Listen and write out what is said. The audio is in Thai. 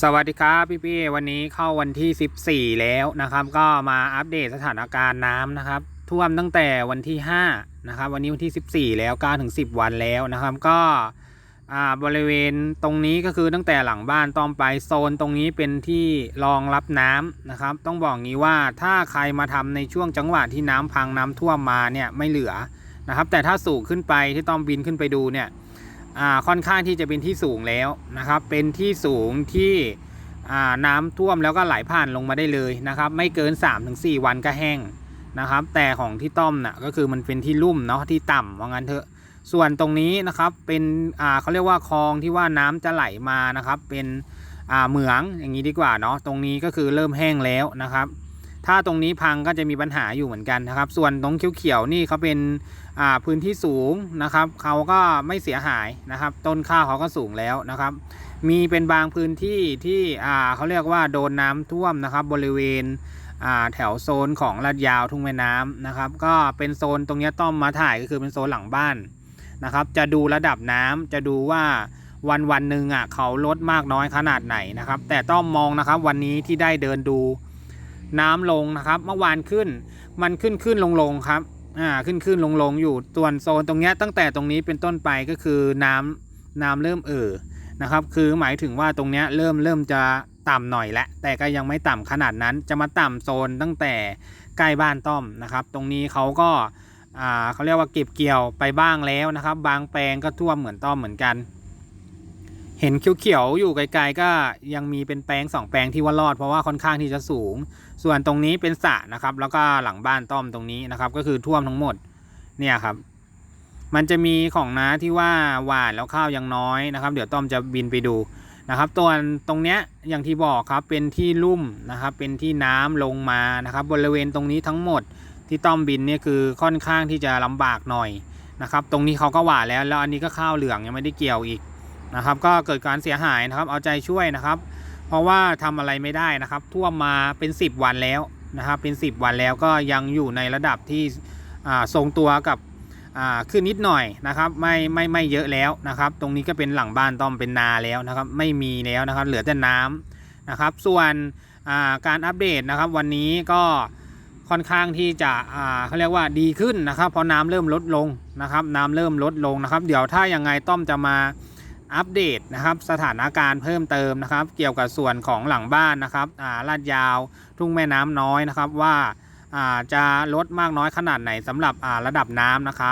สวัสดีครับพี่พี่ๆวันนี้เข้าวันที่ 14 แล้วนะครับ ก็มาอัปเดตสถานการณ์น้ำนะครับ ท่วมตั้งแต่วันที่5นะครับ วันนี้วันที่ 14 แล้ว9ถึง10 วันแล้วนะครับ ก็อ่าบริเวณตรงนี้ก็คือตั้งแต่หลังบ้านต้อมไปโซนตรงนี้เป็นที่รองรับน้ำนะครับ ต้องบอกงี้ว่าถ้าใครมาทำในช่วงจังหวะที่น้ำพังน้ำท่วมมาเนี่ยไม่เหลือนะครับ แต่ถ้าสูงขึ้นไปที่ต้อมบินขึ้นไปดูเนี่ย ค่อนข้างที่จะเป็นที่สูงแล้วนะครับ เป็นที่สูงที่น้ำท่วมแล้วก็ไหลผ่านลงมาได้เลยนะครับ ไม่เกิน 3-4 วันก็แห้งนะครับ แต่ของที่ต้อมน่ะก็คือมันเป็นที่ลุ่มเนาะที่ต่ำว่างั้นเถอะส่วนตรงนี้นะครับเป็นอ่าเขาเรียกว่าคลองที่ว่าน้ำจะไหลมานะครับ เป็นอ่าเหมืองอย่างนี้ดีกว่าเนาะตรงนี้ก็คือเริ่มแห้งแล้วนะครับ ถ้าตรงนี้พังก็จะมีปัญหาอยู่เหมือนกันนะครับ ส่วนตรงเขียวๆนี่เขาเป็นพื้นที่สูงนะครับเขาก็ไม่เสียหายนะครับ ต้นข้าวเขาก็สูงแล้วนะครับ มีเป็นบางพื้นที่ที่เขาเรียกว่าโดนน้ำท่วมนะครับ บริเวณแถวโซนของลาดยาวทุ่งแม่น้ำนะครับ ก็เป็นโซนตรงนี้ต้อมมาถ่ายก็คือเป็นโซนหลังบ้านนะครับ จะดูระดับน้ำจะดูว่าวันวันหนึ่งอะเขาลดมากน้อยขนาดไหนนะครับ แต่ต้องมองนะครับวันนี้ที่ได้เดินดู น้ำลงนะครับ เมื่อวานขึ้น มันขึ้นขึ้นลงลงครับ อ่า ขึ้นขึ้นลงลงอยู่ส่วนโซนตรงนี้ตั้งแต่ตรงนี้เป็นต้นไปก็คือน้ำน้ำเริ่มเอ่อนะครับ คือหมายถึงว่าตรงนี้เริ่มเริ่มจะต่ำหน่อยแล้วแต่ก็ยังไม่ต่ำขนาดนั้น จะมาต่ำโซนตั้งแต่ใกล้บ้านต้อมนะครับ ตรงนี้เขาก็อ่าเขาเรียกว่าเก็บเกี่ยวไปบ้างแล้วนะครับ บางแปลงก็ท่วมเหมือนต้อมเหมือนกัน เห็นเขียวๆอยู่ไกลๆก็ยังมีเป็นแปลงสองแปลงที่ว่ารอดเพราะว่าค่อนข้างที่จะสูง ส่วนตรงนี้เป็นสระนะครับ แล้วก็หลังบ้านต้อมตรงนี้นะครับ ก็คือท่วมทั้งหมดเนี่ยครับ มันจะมีของน้าที่ว่าหวานแล้วข้าวยังน้อยนะครับ เดี๋ยวต้อมจะบินไปดูนะครับตัวตรงเนี้ยอย่างที่บอกครับเป็นที่ลุ่มนะครับเป็นที่น้ำลงมานะครับบริเวณตรงนี้ทั้งหมดที่ต้อมบินเนี่ยคือค่อนข้างที่จะลำบากหน่อยนะครับตรงนี้เขาก็หวานแล้วแล้วอันนี้ก็ข้าวเหลืองยังไม่ได้เกี่ยวอีก นะครับ ก็เกิดการเสียหายนะครับ เอาใจช่วยนะครับ เพราะว่าทำอะไรไม่ได้นะครับท่วมมาเป็น 10 วันแล้วนะครับ เป็น 10 วันแล้วก็ยังอยู่ในระดับที่อ่าทรงตัวกับขึ้นนิดหน่อยนะครับ ไม่ไม่ไม่เยอะแล้วนะครับ ตรงนี้ก็เป็นหลังบ้านต้อมเป็นนาแล้วนะครับ ไม่มีแล้วนะครับ เหลือแต่น้ำนะครับ ส่วนาการอัปเดตนะครับ วันนี้ก็ค่อนข้างที่จะเขาเรียกว่าดีขึ้นนะครับ เพราะน้ำเริ่มลดลงนะครับ น้ำเริ่มลดลงนะครับ เดี๋ยวถ้ายังไงต้อมจะมา อัปเดตนะครับสถานการณ์เพิ่มเติมนะครับ เกี่ยวกับส่วนของหลังบ้านนะครับอ่าลาดยาวทุ่งแม่น้ำน้อยนะครับว่าอ่าจะลดมากน้อยขนาดไหนสำหรับอ่าระดับน้ำนะครับ